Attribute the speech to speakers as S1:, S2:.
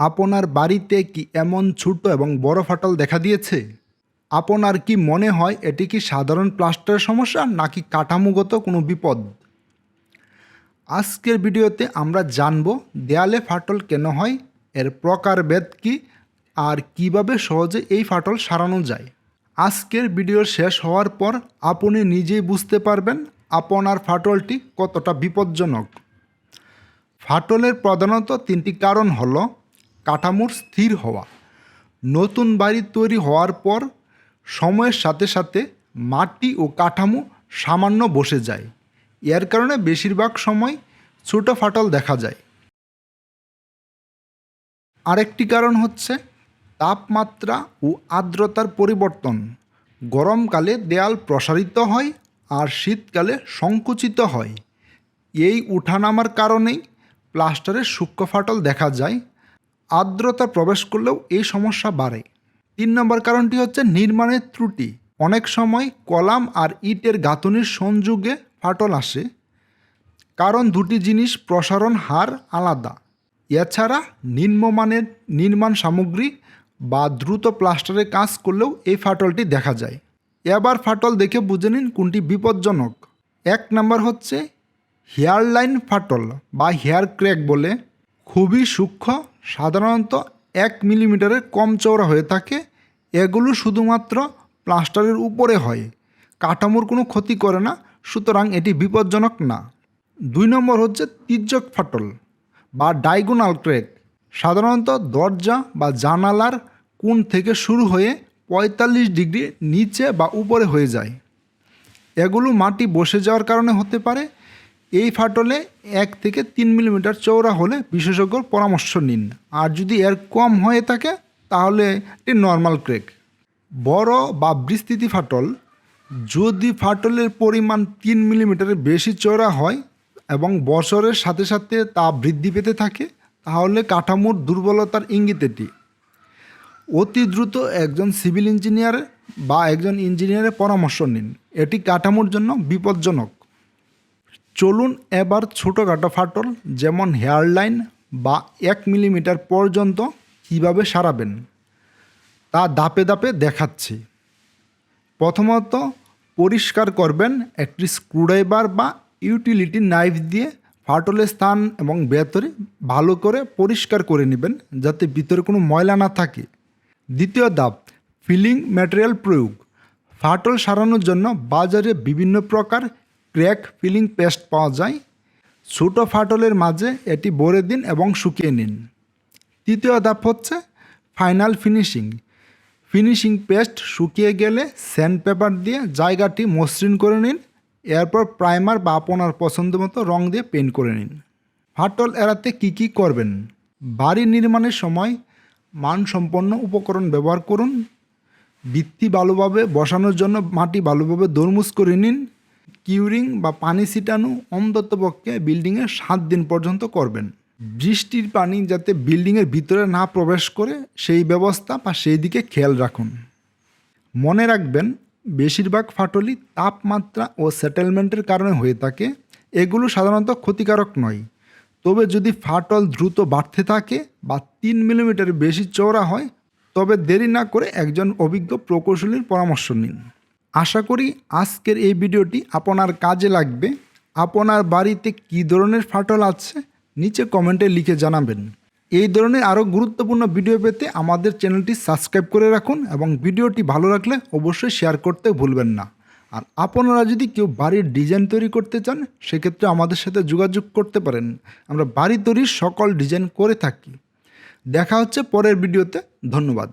S1: আপনার বাড়িতে কি এমন ছোট এবং বড় ফাটল দেখা দিয়েছে? আপনার কি মনে হয় এটি কি সাধারণ প্লাস্টারের সমস্যা নাকি কাঠামোগত কোনো বিপদ? আজকের ভিডিওতে আমরা জানব দেয়ালে ফাটল কেন হয়, এর প্রকারভেদ কি, আর কীভাবে সহজে এই ফাটল সারানো যায়। আজকের ভিডিও শেষ হওয়ার পর আপনি নিজেই বুঝতে পারবেন আপনার ফাটলটি কতটা বিপজ্জনক। ফাটলের প্রধানত তিনটি কারণ হল কাঠামোর স্থির হওয়া। নতুন বাড়ি তৈরি হওয়ার পর সময়ের সাথে সাথে মাটি ও কাঠামো সামান্য বসে যায়। এর কারণে বেশিরভাগ সময় ছোটো ফাটল দেখা যায়। আরেকটি কারণ হচ্ছে তাপমাত্রা ও আর্দ্রতার পরিবর্তন। গরমকালে দেয়াল প্রসারিত হয় আর শীতকালে সংকুচিত হয়। এই উঠানামার কারণেই প্লাস্টারের সূক্ষ্ম ফাটল দেখা যায় আর্দ্রতা প্রবেশ করলেও এই সমস্যা বাড়ে। তিন নম্বর কারণটি হচ্ছে নির্মাণের ত্রুটি। অনেক সময় কলাম আর ইটের গাঁথনির সংযোগে ফাটল আসে, কারণ দুটি জিনিস প্রসারণ হার আলাদা। এছাড়া নিম্নমানের নির্মাণ সামগ্রী বা দ্রুত প্লাস্টারে কাজ করলেও এই ফাটলটি দেখা যায়। এবার ফাটল দেখে বুঝে নিন কোনটি বিপজ্জনক। এক নাম্বার হচ্ছে হেয়ার লাইন ফাটল বা হেয়ার ক্র্যাক বলে খুবই সূক্ষ্ম, সাধারণত এক মিলিমিটারের কম চওড়া হয়ে থাকে। এগুলো শুধুমাত্র প্লাস্টারের উপরে হয়। কাঠামোর কোনো ক্ষতি করে না, সুতরাং এটি বিপজ্জনক না। দুই নম্বর হচ্ছে তির্যক ফাটল বা ডায়গোনাল ক্র্যাক সাধারণত দরজা বা জানালার কোণ থেকে শুরু হয়ে পঁয়তাল্লিশ ডিগ্রি নিচে বা উপরে হয়ে যায়। এগুলো মাটি বসে যাওয়ার কারণে হতে পারে এই ফাটলে এক থেকে তিন মিলিমিটার চওড়া হলে বিশেষজ্ঞর পরামর্শ নিন। আর যদি এর কম হয়ে থাকে, তাহলে এটি নর্মাল ক্রেক বড় বা বিস্তৃতি ফাটল, যদি ফাটলের পরিমাণ তিন মিলিমিটারের বেশি চওড়া হয় এবং বছরের সাথে সাথে তা বৃদ্ধি পেতে থাকে, তাহলে কাঠামোর দুর্বলতার ইঙ্গিত এটি। অতি দ্রুত একজন সিভিল ইঞ্জিনিয়ার বা একজন ইঞ্জিনিয়ারের পরামর্শ নিন। এটি কাঠামোর জন্য বিপজ্জনক। চলুন এবার ছোটোখাটো ফাটল, যেমন হেয়ার লাইন বা এক মিলিমিটার পর্যন্ত কীভাবে সারাবেন, তা দাপে দাপে দেখাচ্ছি। প্রথমত পরিষ্কার করবেন একটি স্ক্রুড্রাইভার বা ইউটিলিটি নাইফ দিয়ে ফাটলের স্থান এবং ভেতরে ভালো করে পরিষ্কার করে নেবেন, যাতে ভিতরে কোনো ময়লা না থাকে। দ্বিতীয় ধাপ, ফিলিং ম্যাটেরিয়াল প্রয়োগ। ফাটল সারানোর জন্য বাজারে বিভিন্ন প্রকার ক্র্যাক ফিলিং পেস্ট পাওয়া যায়। ছোটো ফাটলের মাঝে এটি ভরে দিন এবং শুকিয়ে নিন। তৃতীয় ধাপ হচ্ছে ফাইনাল ফিনিশিং। ফিনিশিং পেস্ট শুকিয়ে গেলে স্যান্ড পেপার দিয়ে জায়গাটি মসৃণ করে নিন। এরপর প্রাইমার বা আপনার পছন্দ মতো রং দিয়ে পেন্ট করে নিন। ফাটল এড়াতে কী কী করবেন? বাড়ি নির্মাণের সময় মানসম্পন্ন উপকরণ ব্যবহার করুন। ভিত্তি ভালোভাবে বসানোর জন্য মাটি ভালোভাবে দরমুজ করে নিন। কিউরিং বা পানি ছিটানো অন্ততপক্ষে বিল্ডিংয়ের সাত দিন পর্যন্ত করবেন। বৃষ্টির পানি যাতে বিল্ডিংয়ের ভিতরে না প্রবেশ করে, সেই ব্যবস্থা বা সেই দিকে খেয়াল রাখুন। মনে রাখবেন, বেশিরভাগ ফাটলই তাপমাত্রা ও সেটেলমেন্টের কারণে হয়ে থাকে। এগুলো সাধারণত ক্ষতিকারক নয়। তবে যদি ফাটল দ্রুত বাড়তে থাকে বা তিন মিলিমিটার বেশি চওড়া হয়, তবে দেরি না করে একজন অভিজ্ঞ প্রকৌশলীর পরামর্শ নিন। আশা করি আজকের এই ভিডিওটি আপনার কাজে লাগবে। আপনার বাড়িতে কী ধরনের ফাটল আছে, নিচে কমেন্টে লিখে জানাবেন। এই ধরনের আরও গুরুত্বপূর্ণ ভিডিও পেতে আমাদের চ্যানেলটি সাবস্ক্রাইব করে রাখুন এবং ভিডিওটি ভালো রাখলে অবশ্যই শেয়ার করতে ভুলবেন না। আর আপনারা যদি কেউ বাড়ির ডিজাইন তৈরি করতে চান, সেক্ষেত্রে আমাদের সাথে যোগাযোগ করতে পারেন। আমরা বাড়ি তৈরির সকল ডিজাইন করে থাকি। দেখা হচ্ছে পরের ভিডিওতে। ধন্যবাদ।